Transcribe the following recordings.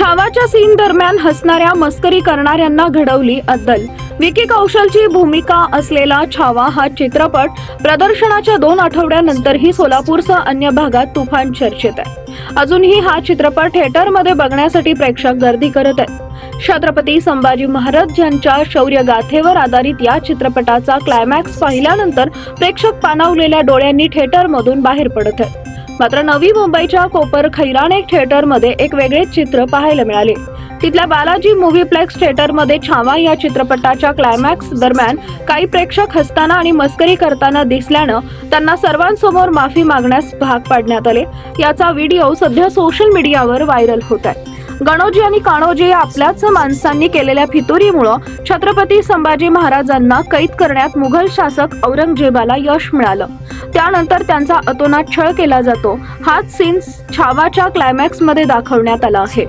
छावाच्या scene दरम्यान हसणाऱ्या मस्करी करणाऱ्यांना घडवली अद्दल. विकी कौशलची भूमिका असलेला छावा हा चित्रपट प्रदर्शनाच्या दोन आठवड्यानंतरही सोलापूरसह अन्य भागात तुफान चर्चेत आहे. अजूनही हा चित्रपट थिएटरमध्ये बघण्यासाठी प्रेक्षक गर्दी करत आहेत. छत्रपती संभाजी महाराज यांच्या शौर्य गाथेवर आधारित या चित्रपटाचा क्लायमॅक्स पाहिल्यानंतर प्रेक्षक पाणावलेल्या डोळ्यांनी थिएटरमधून बाहेर पडत आहेत. मात्र नवी मुंबईच्या कोपर खैराणे थिएटरमध्ये एक वेगळेच चित्र पाहायला मिळाले. तिथल्या बालाजी मूव्हीप्लेक्स थिएटरमध्ये छावा या चित्रपटाच्या क्लायमॅक्स दरम्यान काही प्रेक्षक हसताना आणि मस्करी करताना दिसल्यानं त्यांना सर्वांसमोर माफी मागण्यास भाग पाडण्यात आले. याचा व्हिडिओ सध्या सोशल मीडियावर व्हायरल होत आहे. गणोजी आणि काणोजी या आपल्याच माणसांनी केलेल्या फितुरीमुळं छत्रपती संभाजी महाराजांना कैद करण्यात मुघल शासक औरंगजेबाला यश मिळालं. त्यानंतर त्यांचा अतोनात छळ केला जातो. हाच सीन छावाच्या क्लायमॅक्समध्ये दाखवण्यात आला आहे.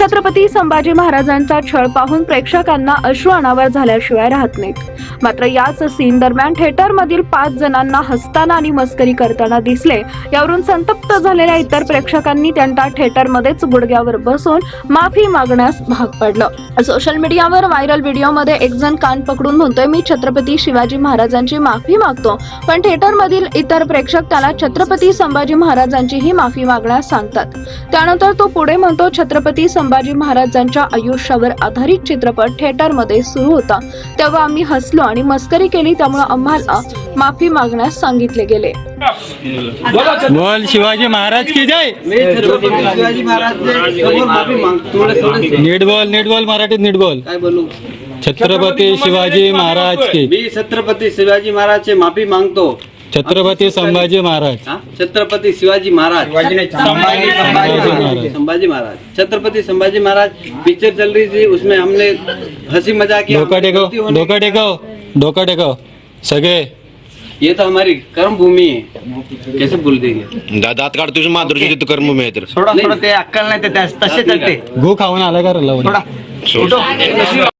छत्रपती संभाजी महाराजांचा छळ पाहून प्रेक्षकांना अश्रू अनावर झाल्याशिवाय राहत नाहीत. मात्र याच सीन दरम्यान थिएटरमधील पाच जणांना हसताना आणि मस्करी करताना दिसले. यावरून संतप्त झालेल्या इतर प्रेक्षकांनी त्यांना थिएटरमध्येच गुडघ्यावर बसून माफी मागण्यास भाग पडलं. सोशल मीडियावर व्हायरल व्हिडिओमध्ये एक जण कान पकडून म्हणतोय मी छत्रपती शिवाजी महाराजांची माफी मागतो. पण थिएटरमधील इतर प्रेक्षक त्याला छत्रपती संभाजी महाराजांचीही माफी मागण्यास सांगतात. त्यानंतर तो पुढे म्हणतो छत्रपती संभाजी महाराजांच्या आयुष्यावर आधारित चित्रपट थिएटरमध्ये सुरू होता. तेव्हा आम्ही हसलो आणि मस्करी केली त्यामुळे आम्हाला माफी मागण्यास सांगितले गेले. बोल शिवाजी महाराज की जय. शिवाजी महाराज नीट बोल नीट बोल मराठीत नीट बोल. काय बोलू? छत्रपती शिवाजी महाराज की. मी छत्रपती शिवाजी महाराजचे माफी मागतो. छत्रपती संभाजी महाराज? छत्रपती शिवाजी महाराज. संभाजी महाराज. संभाजी महाराज. छत्रपति संभाजी महाराज पिक्चर चल रही थी उसमें हमने हंसी मजाक किया डोका टेको डोका टेको डोका टेको सगळे ये तो हमारी कर्म भूमि है। कैसे भूल देंगे? दा- दात काढ तुझ्या माधुरीची तिथं कर्म आहे तर थोडा थोडा ते अक्कल नाही ते तसे चालते. गो खाऊन आला का? सोड.